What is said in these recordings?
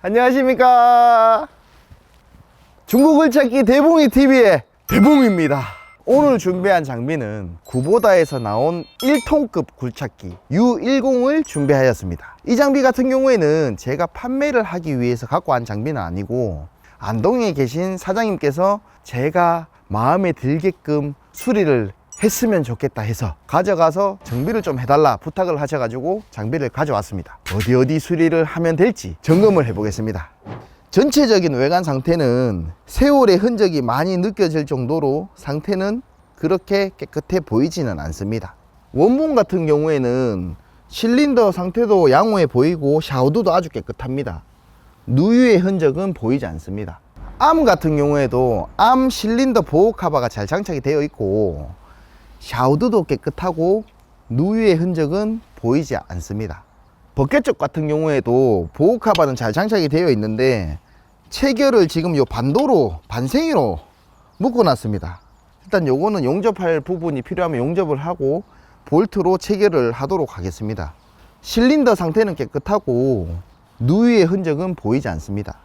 안녕하십니까? 중국을 찾기 대봉이 TV의 대봉입니다. 오늘 준비한 장비는 구보다에서 나온 1톤급 굴착기 U10을 준비하였습니다. 이 장비 같은 경우에는 제가 판매를 하기 위해서 갖고 온 장비는 아니고 안동에 계신 사장님께서 제가 마음에 들게끔 수리를 했으면 좋겠다 해서 가져가서 정비를 좀 해달라 부탁을 하셔가지고 장비를 가져왔습니다. 어디 어디 수리를 하면 될지 점검을 해보겠습니다. 전체적인 외관 상태는 세월의 흔적이 많이 느껴질 정도로 상태는 그렇게 깨끗해 보이지는 않습니다. 원본 같은 경우에는 실린더 상태도 양호해 보이고 샤우드도 아주 깨끗합니다. 누유의 흔적은 보이지 않습니다. 암 같은 경우에도 암 실린더 보호 카바가 잘 장착이 되어 있고 샤우드도 깨끗하고 누유의 흔적은 보이지 않습니다. 버켓 쪽 같은 경우에도 보호 카바는 잘 장착이 되어 있는데 체결을 지금 요 반도로 반생이로 묶어 놨습니다. 일단 요거는 용접할 부분이 필요하면 용접을 하고 볼트로 체결을 하도록 하겠습니다. 실린더 상태는 깨끗하고 누유의 흔적은 보이지 않습니다.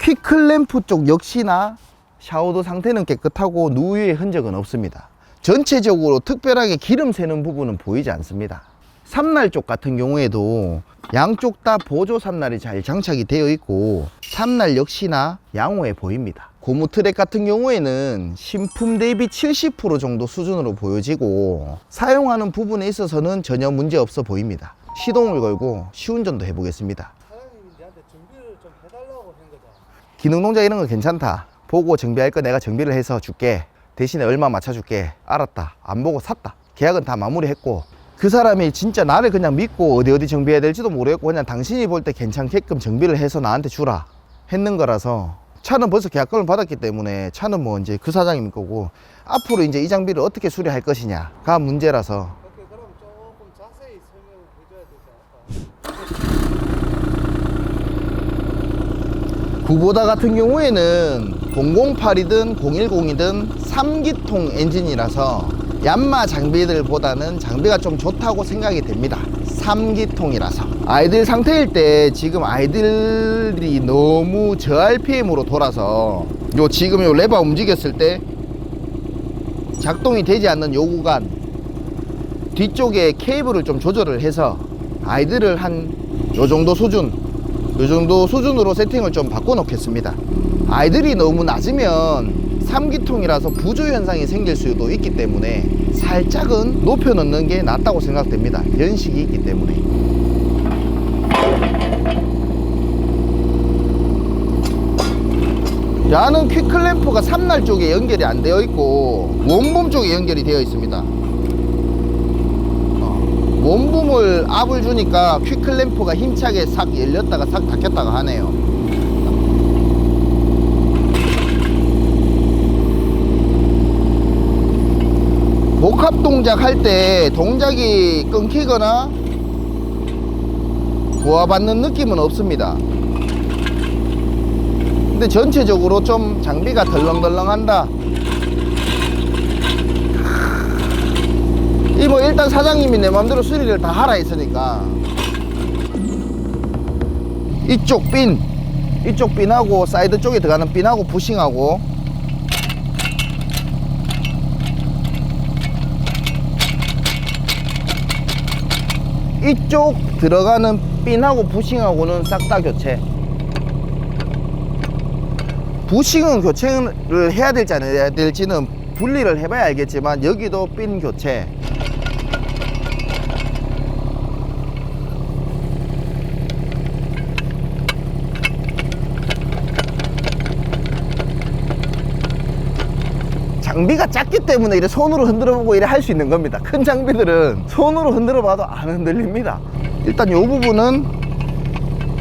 퀵클램프 쪽 역시나 샤워도 상태는 깨끗하고 누유의 흔적은 없습니다. 전체적으로 특별하게 기름 새는 부분은 보이지 않습니다. 삼날 쪽 같은 경우에도 양쪽 다 보조 삼날이 잘 장착이 되어 있고 삼날 역시나 양호해 보입니다. 고무 트랙 같은 경우에는 신품 대비 70% 정도 수준으로 보여지고 사용하는 부분에 있어서는 전혀 문제 없어 보입니다. 시동을 걸고 시운전도 해보겠습니다. 기능 동작 이런 거 괜찮다. 보고 정비할 거 내가 정비를 해서 줄게. 대신에 얼마 맞춰줄게. 알았다. 안 보고 샀다. 계약은 다 마무리했고 그 사람이 진짜 나를 그냥 믿고 어디 어디 정비해야 될지도 모르겠고 그냥 당신이 볼 때 괜찮게끔 정비를 해서 나한테 주라 했는 거라서 차는 벌써 계약금을 받았기 때문에 차는 뭐 이제 그 사장님 거고 앞으로 이제 이 장비를 어떻게 수리할 것이냐가 문제라서 오케이, 그럼 조금 자세히 설명을 해줘야 되지 않을까? 구보다 같은 경우에는 008이든 010이든 3기통 엔진이라서 얀마 장비들보다는 장비가 좀 좋다고 생각이 됩니다. 3기통이라서. 아이들 상태일 때 지금 아이들이 너무 저 RPM으로 돌아서 요 지금 요 레버 움직였을 때 작동이 되지 않는 요 구간 뒤쪽에 케이블을 좀 조절을 해서 아이들을 한 요 정도 수준 요 정도 수준으로 세팅을 좀 바꿔 놓겠습니다 아이들이 너무 낮으면 3기통이라서 부조 현상이 생길 수도 있기 때문에 살짝은 높여 놓는 게 낫다고 생각됩니다. 연식이 있기 때문에. 야는 퀵클램프가 3날 쪽에 연결이 안 되어 있고 원본 쪽에 연결이 되어 있습니다. 어, 원붐을 압을 주니까 퀵클램프가 힘차게 싹 열렸다가 싹 닫혔다가 하네요 복합 동작 할 때 동작이 끊기거나 부하받는 느낌은 없습니다. 근데 전체적으로 좀 장비가 덜렁덜렁한다. 이 뭐 일단 사장님이 내 맘대로 수리를 다 하라 했으니까. 이쪽 핀 이쪽 핀하고 사이드 쪽에 들어가는 핀하고 부싱하고 이쪽 들어가는 핀하고 부싱하고는 싹 다 교체. 부싱은 교체를 해야 될지 안 해야 될지는 분리를 해봐야 알겠지만 여기도 핀 교체 장비가 작기 때문에 이래 손으로 흔들어 보고 이래 할 수 있는 겁니다. 큰 장비들은 손으로 흔들어 봐도 안 흔들립니다. 일단 이 부분은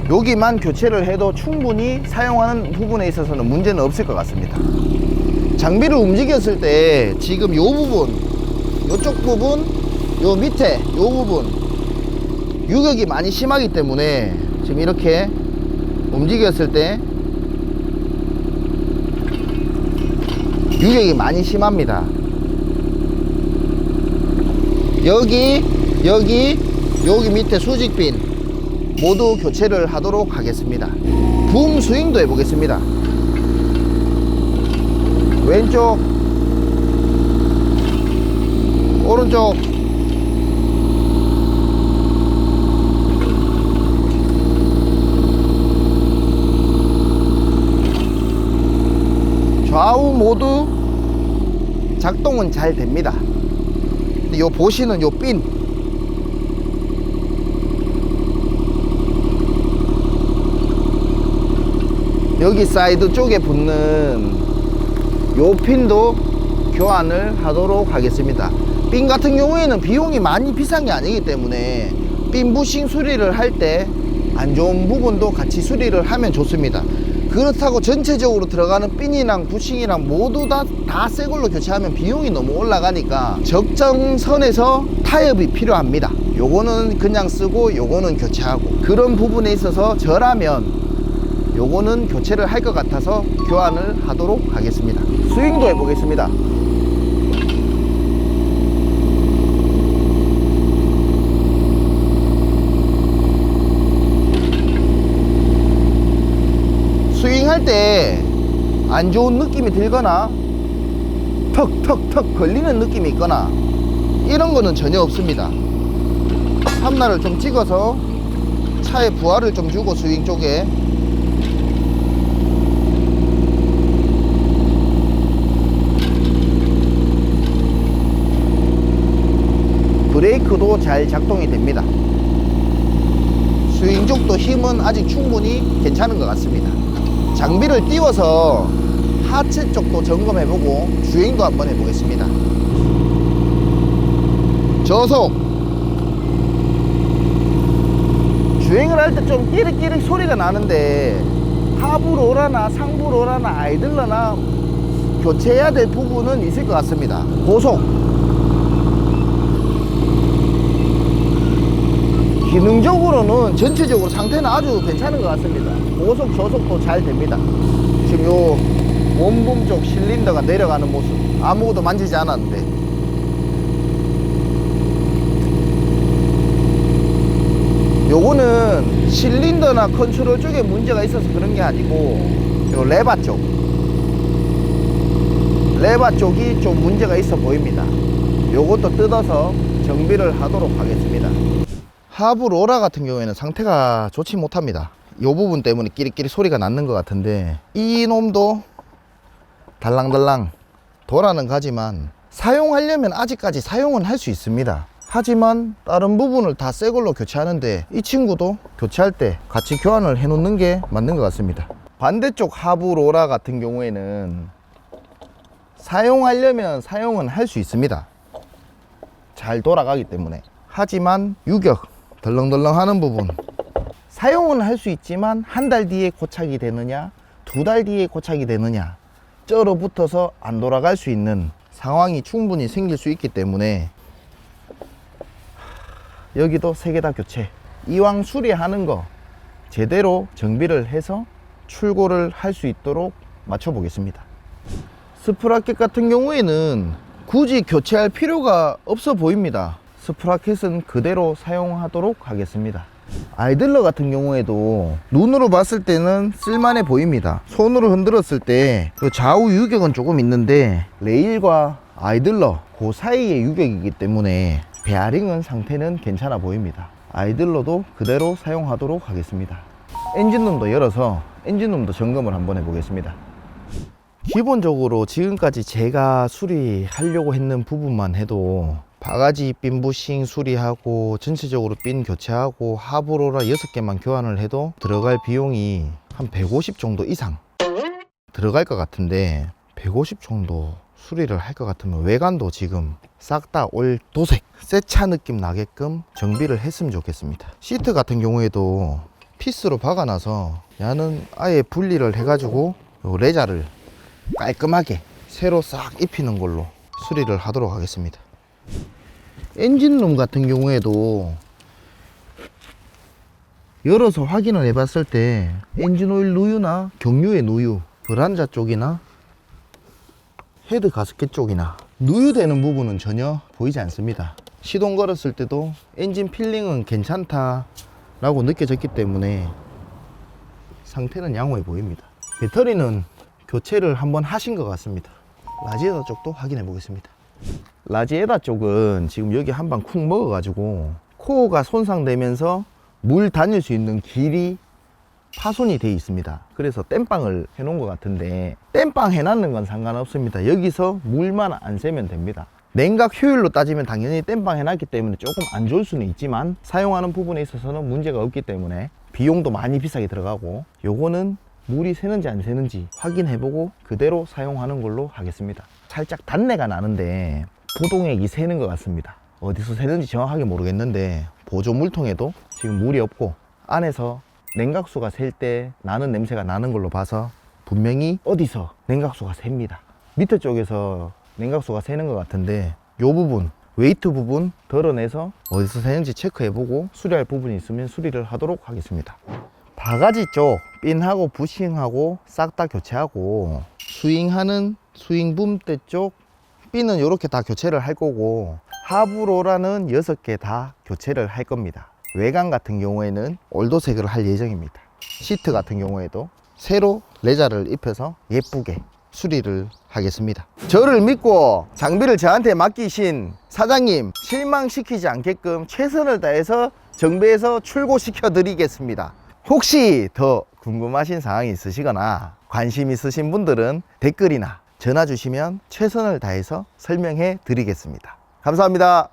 여기만 교체를 해도 충분히 사용하는 부분에 있어서는 문제는 없을 것 같습니다. 장비를 움직였을 때 지금 이 부분 이쪽 부분 요 밑에 요 부분 유격이 많이 심하기 때문에 지금 이렇게 움직였을 때 유격이 많이 심합니다. 여기, 여기, 여기 밑에 수직핀 모두 교체를 하도록 하겠습니다. 붐 스윙도 해보겠습니다. 왼쪽, 오른쪽, 좌우 모두 작동은 잘 됩니다. 근데 요 보시는 요 핀. 여기 사이드 쪽에 붙는 요 핀도 교환을 하도록 하겠습니다. 핀 같은 경우에는 비용이 많이 비싼 게 아니기 때문에 핀 부싱 수리를 할 때 안 좋은 부분도 같이 수리를 하면 좋습니다. 그렇다고 전체적으로 들어가는 핀이랑 부싱이랑 모두 다다새 걸로 교체하면 비용이 너무 올라가니까 적정선에서 타협이 필요합니다. 요거는 그냥 쓰고 요거는 교체하고 그런 부분에 있어서 저라면 요거는 교체를 할 것 같아서 교환을 하도록 하겠습니다. 스윙도 해보겠습니다. 스윙 할 때 안 좋은 느낌이 들거나 턱턱턱 걸리는 느낌이 있거나 이런 거는 전혀 없습니다. 함나를 좀 찍어서 차에 부하를 좀 주고 스윙 쪽에 브레이크도 잘 작동이 됩니다. 스윙 쪽도 힘은 아직 충분히 괜찮은 것 같습니다. 장비를 띄워서 하체 쪽도 점검해보고 주행도 한번 해보겠습니다. 저속 주행을 할 때 좀 끼릭끼릭 소리가 나는데 하부 로라나 상부 로라나 아이들러나 교체해야 될 부분은 있을 것 같습니다. 고속 기능적으로는 전체적으로 상태는 아주 괜찮은 것 같습니다. 고속, 저속도 잘 됩니다. 지금 요 원붐 쪽 실린더가 내려가는 모습 아무것도 만지지 않았는데 요거는 실린더나 컨트롤 쪽에 문제가 있어서 그런 게 아니고 요 레바 쪽 레바 쪽이 좀 문제가 있어 보입니다. 요것도 뜯어서 정비를 하도록 하겠습니다. 하부 로라 같은 경우에는 상태가 좋지 못합니다. 이 부분 때문에 끼리끼리 소리가 났는 것 같은데 이 놈도 달랑달랑 돌아는 가지만 사용하려면 아직까지 사용은 할 수 있습니다. 하지만 다른 부분을 다 새 걸로 교체하는데 이 친구도 교체할 때 같이 교환을 해 놓는 게 맞는 것 같습니다. 반대쪽 하부 로라 같은 경우에는 사용하려면 사용은 할 수 있습니다. 잘 돌아가기 때문에. 하지만 유격, 덜렁덜렁 하는 부분. 사용은 할 수 있지만 한 달 뒤에 고착이 되느냐, 두 달 뒤에 고착이 되느냐, 쩔어 붙어서 안 돌아갈 수 있는 상황이 충분히 생길 수 있기 때문에 여기도 세 개 다 교체. 이왕 수리하는 거 제대로 정비를 해서 출고를 할 수 있도록 맞춰 보겠습니다. 스프라켓 같은 경우에는 굳이 교체할 필요가 없어 보입니다. 스프라켓은 그대로 사용하도록 하겠습니다. 아이들러 같은 경우에도 눈으로 봤을 때는 쓸만해 보입니다. 손으로 흔들었을 때 그 좌우 유격은 조금 있는데 레일과 아이들러 그 사이의 유격이기 때문에 베어링은 상태는 괜찮아 보입니다. 아이들러도 그대로 사용하도록 하겠습니다. 엔진룸도 열어서 엔진룸도 점검을 한번 해보겠습니다. 기본적으로 지금까지 제가 수리하려고 했는 부분만 해도 바가지 핀 부싱 수리하고 전체적으로 핀 교체하고 하부로라 6개만 교환을 해도 들어갈 비용이 한 150 정도 이상 들어갈 것 같은데 150 정도 수리를 할 것 같으면 외관도 지금 싹 다 올 도색 새 차 느낌 나게끔 정비를 했으면 좋겠습니다 시트 같은 경우에도 피스로 박아놔서 야는 아예 분리를 해가지고 요 레자를 깔끔하게 새로 싹 입히는 걸로 수리를 하도록 하겠습니다. 엔진룸 같은 경우에도 열어서 확인을 해 봤을 때 엔진오일 누유나 경유의 누유, 브란자 쪽이나 헤드 가스켓 쪽이나 누유되는 부분은 전혀 보이지 않습니다. 시동 걸었을 때도 엔진 필링은 괜찮다 라고 느껴졌기 때문에 상태는 양호해 보입니다. 배터리는 교체를 한번 하신 것 같습니다. 라지에다 쪽도 확인해 보겠습니다. 라지에다 쪽은 지금 여기 한 방 쿵 먹어가지고 코어가 손상되면서 물 다닐 수 있는 길이 파손이 돼 있습니다. 그래서 땜빵을 해 놓은 것 같은데 땜빵 해놨는 건 상관없습니다. 여기서 물만 안 새면 됩니다. 냉각 효율로 따지면 당연히 땜빵 해놨기 때문에 조금 안 좋을 수는 있지만 사용하는 부분에 있어서는 문제가 없기 때문에 비용도 많이 비싸게 들어가고 요거는 물이 새는지 안 새는지 확인해보고 그대로 사용하는 걸로 하겠습니다. 살짝 단내가 나는데 보동액이 새는 것 같습니다. 어디서 새는지 정확하게 모르겠는데 보조 물통에도 지금 물이 없고 안에서 냉각수가 셀 때 나는 냄새가 나는 걸로 봐서 분명히 어디서 냉각수가 셉니다. 밑에 쪽에서 냉각수가 새는 것 같은데 요 부분 웨이트 부분 덜어내서 어디서 새는지 체크해보고 수리할 부분이 있으면 수리를 하도록 하겠습니다. 바가지 쪽 핀하고 부싱하고 싹 다 교체하고 스윙하는 스윙 붐대 쪽 핀은 이렇게 다 교체를 할 거고 하부로라는 6개 다 교체를 할 겁니다. 외관 같은 경우에는 올도색을 할 예정입니다. 시트 같은 경우에도 새로 레자를 입혀서 예쁘게 수리를 하겠습니다. 저를 믿고 장비를 저한테 맡기신 사장님 실망시키지 않게끔 최선을 다해서 정비해서 출고시켜 드리겠습니다. 혹시 더 궁금하신 사항이 있으시거나 관심 있으신 분들은 댓글이나 전화 주시면 최선을 다해서 설명해 드리겠습니다. 감사합니다.